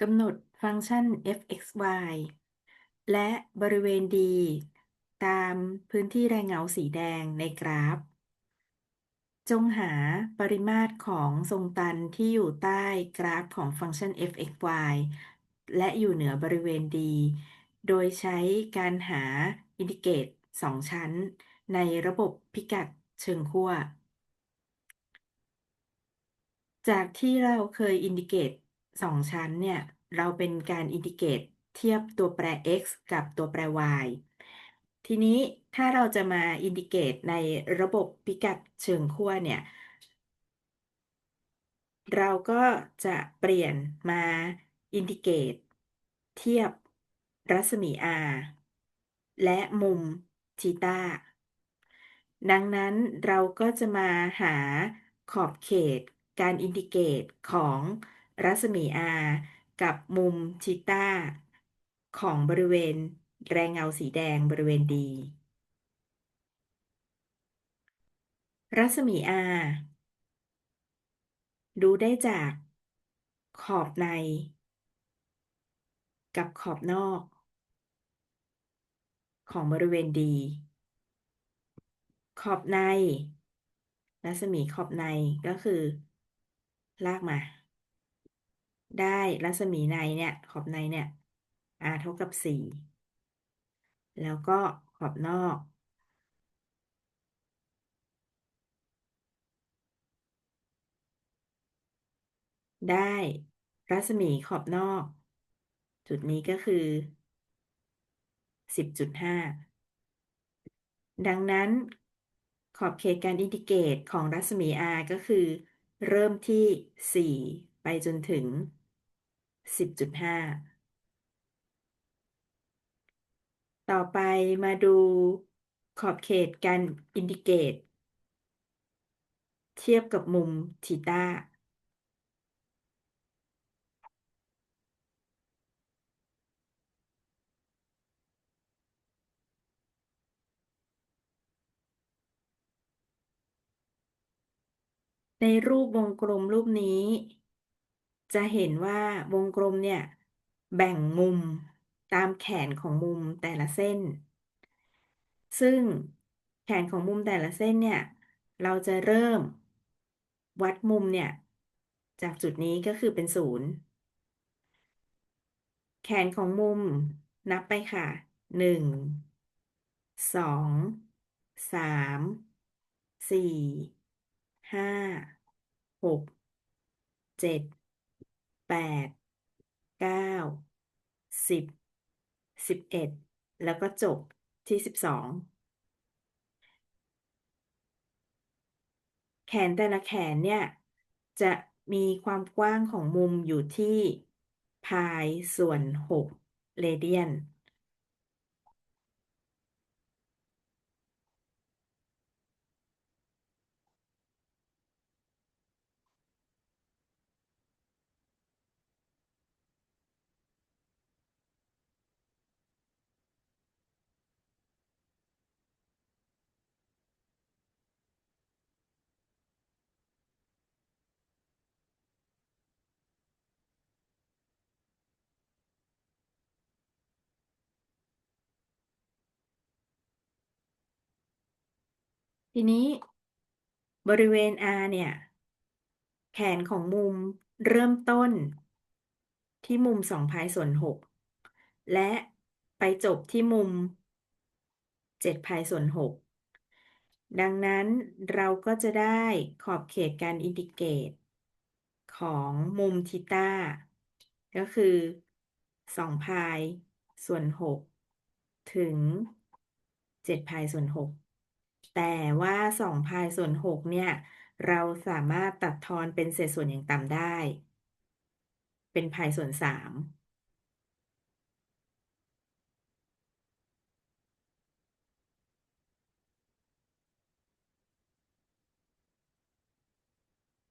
กำหนดฟังก์ชัน f(x,y) และบริเวณ D ตามพื้นที่แรงเงาสีแดงในกราฟ จงหาปริมาตรของทรงตันที่อยู่ใต้กราฟของฟังก์ชัน f(x,y) และอยู่เหนือบริเวณ D โดยใช้การหาอินดิเกตสองชั้น ในระบบพิกัดเชิงขั้ว จากที่เราเคยอินดิเกต สองชั้นเนี่ย เราเป็นการอินดิเกตเทียบตัวแปร x กับตัวแปร y ทีนี้ถ้าเราจะมาอินดิเกตในระบบพิกัดเชิงขั้วเนี่ย เราก็จะเปลี่ยนมาอินดิเกตเทียบรัศมี r และมุมทีตาดังนั้นเราก็จะมาหาขอบเขตการอินดิเกตของ รัศมี r กับมุมทีต้าของบริเวณแรงเงาสีแดงบริเวณ D รัศมี r ดูได้จากขอบใน กับขอบนอก ของบริเวณ D ขอบใน รัศมีขอบในก็คือ ลากมา ได้รัศมีในเนี่ย ขอบในเนี่ย r เท่ากับ4แล้วก็ขอบนอก ได้รัศมีขอบนอก จุดนี้ก็คือ10.5ดังนั้นขอบเขตการอินดิเกรตของรัศมี r ก็คือ เริ่มที่ 4 ไปจนถึง 10.5ต่อไปมาดูขอบเขตการอินดิเกต เทียบกับมุมทีตาในรูปวงกลมรูปนี้ จะเห็นว่าวงกลมเนี่ยแบ่งมุมตามแขนของมุมแต่ละเส้น ซึ่งแขนของมุมแต่ละเส้นเนี่ยเราจะเริ่มวัดมุมเนี่ยจากจุดนี้ก็คือเป็นศูนย์แขนของมุมนับไปค่ะหนึ่งสองสามสี่ห้าหกเจ็ด แปดเก้าสิบสิบเอ็ดแล้วก็จบที่สิบสองแขนแต่ละแขนเนี่ย จะมีความกว้างของมุมอยู่ที่พายส่วนหกเรเดียน ทีนี้บริเวณ R เนี่ย แขนของมุมเริ่มต้น ที่มุม2พายส่วน 6 และไปจบที่มุม7พายส่วน 6 ดังนั้นเราก็จะได้ขอบเขตการอินดิเกต ของมุมทีตาก็คือ2พายส่วน 6 ถึง7พายส่วน 6 แต่ว่า 2 พายส่วน 6 เนี่ย เราสามารถตัดทอนเป็นเศษส่วนอย่างต่ำได้ เป็นพายส่วน 3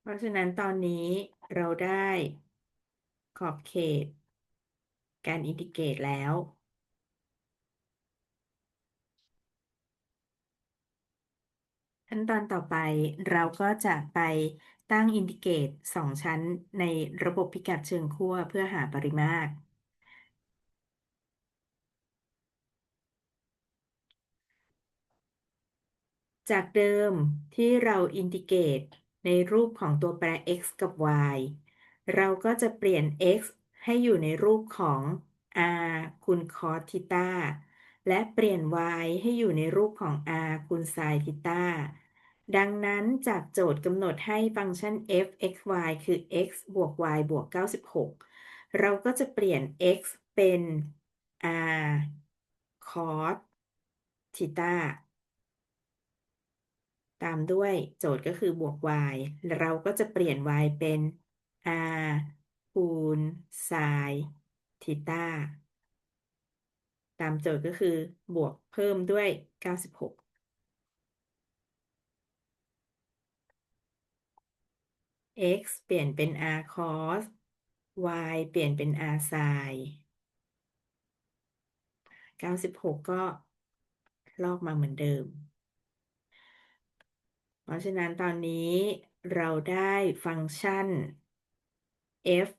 เพราะฉะนั้นตอนนี้เราได้ขอบเขต การอินทิเกรตแล้ว ขั้นตอนต่อไปเราก็จะไปตั้งอินดิเกตสองชั้นในระบบพิกัดเชิงขั้วเพื่อหาปริมาตร จากเดิมที่เราอินทิเกรตในรูปของตัวแปร x กับ y เราก็จะเปลี่ยน x ให้อยู่ในรูปของ r คูณ cos ทิตาและเปลี่ยน y ให้อยู่ในรูปของ r คูณ sin ทิตา ดังนั้นจากโจทย์กำหนดให้ฟังก์ชัน f x y คือ x บวก y บวก 96 เราก็จะเปลี่ยน x เป็น r cos ทิตาตามด้วยโจทย์ก็คือบวก y เราก็จะเปลี่ยน y เป็น r คูณ sin ทีตาตามโจทย์ก็คือบวกเพิ่มด้วย 96 x เปลี่ยนเป็น r cos y เปลี่ยนเป็น r sin 96 ก็ลอกมาเหมือนเดิม เพราะฉะนั้นตอนนี้เราได้ฟังก์ชัน f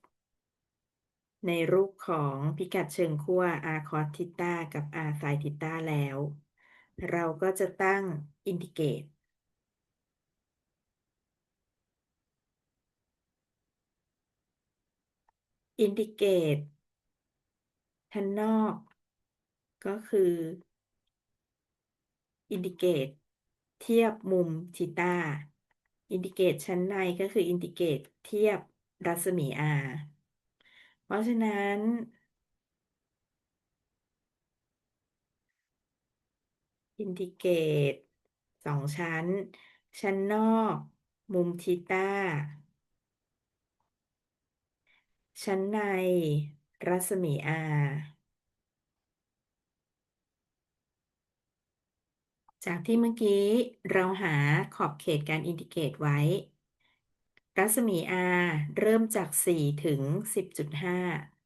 ในรูปของพิกัดเชิงขั้ว r cos ทิตากับ r sin ทิตาแล้ว เราก็จะตั้งอินทิเกรต อินทิเกรตทันนอก ก็คืออินทิเกรตเทียบมุมทีตาอินทิเกรตชั้นในก็คืออินทิเกรตเทียบรัศมี r เพราะฉะนั้น อินทิเกรตสองชั้น ชั้นนอก มุมทีตา ชั้นใน รัศมี r จากที่เมื่อกี้เราหาขอบเขตการอินทิเกรตไว้ รัศมี r เริ่มจาก 4 ถึง 10.5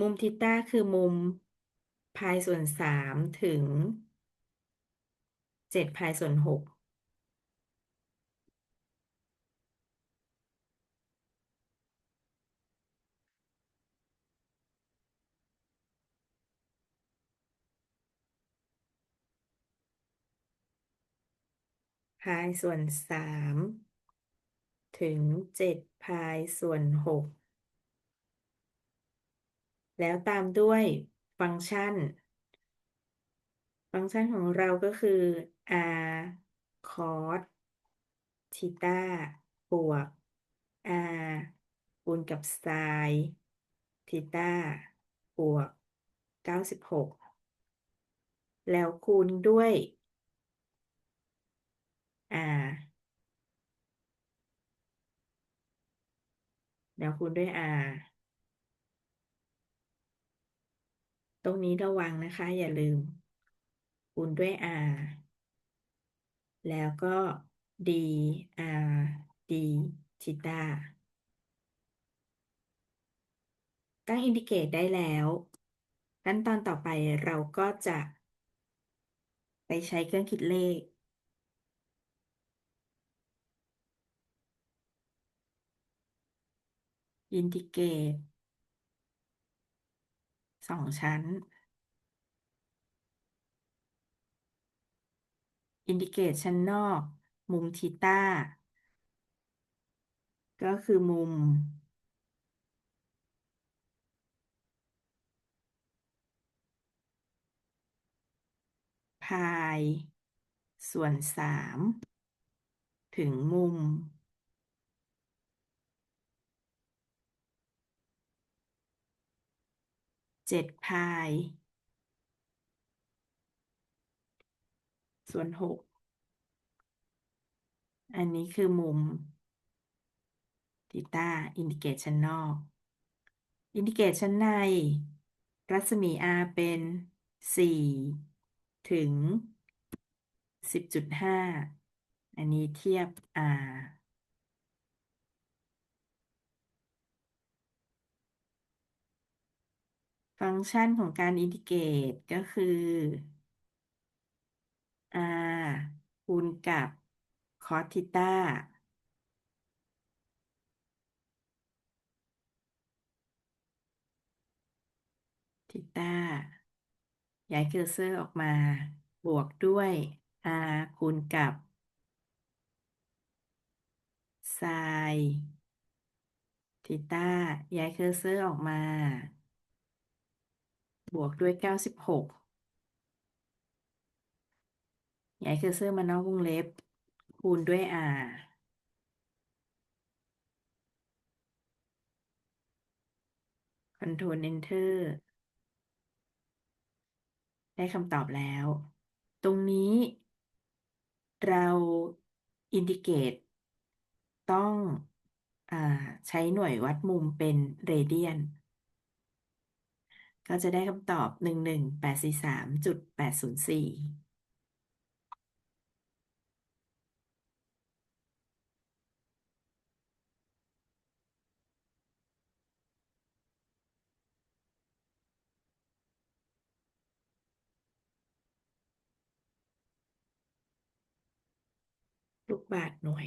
มุมทิต้าคือมุมพายส่วน3ถึง 7พายส่วน6พายส่วน3ถึง7พายส่วน6แล้วตามด้วยฟังก์ชัน ฟังก์ชันของเราก็คือ r cos ทีตาบวก r คูณกับ sin ทีตาบวก 96 แล้วคูณด้วย r แล้วคูณด้วย r ตรงนี้ระวังนะคะ อย่าลืม คูณด้วย r แล้วก็ d r d ทีตาตั้งอินดิเกตได้แล้วขั้นตอนต่อไปเราก็จะ ไปใช้เครื่องคิดเลข อินทิเกรตสองชั้น อินทิเกตชั้นนอก มุมทีตาก็คือมุม พาย ส่วนสามถึงมุม เจ็ดพาย ส่วนหกอันนี้คือมุมทีตาอินดิเกตชั้นนอก อินดิเกตชั้นใน รัศมี r เป็นสี่ถึงสิบจุดห้าอันนี้เทียบ r ฟัฟังก์ชันของการอินทิเกรตก็คือ คูณกับ cos ธีต้าธีต้าย้ายเคอร์เซอร์ออกมา บวกด้วย r คูณกับ sin ธีต้าย้ายเคอร์เซอร์ออกมา บวกด้วย 96 ย้ายเคอร์เซอร์มานอกวงเล็บ คูณด้วย r คอนโทรล enter ได้คำตอบแล้ว ตรงนี้ เราอินทิเกรตต้องอใช้หน่วยวัดมุมเป็นเรเดียน ก็จะได้คำตอบ 11843.804 ลูกบาศก์หน่วย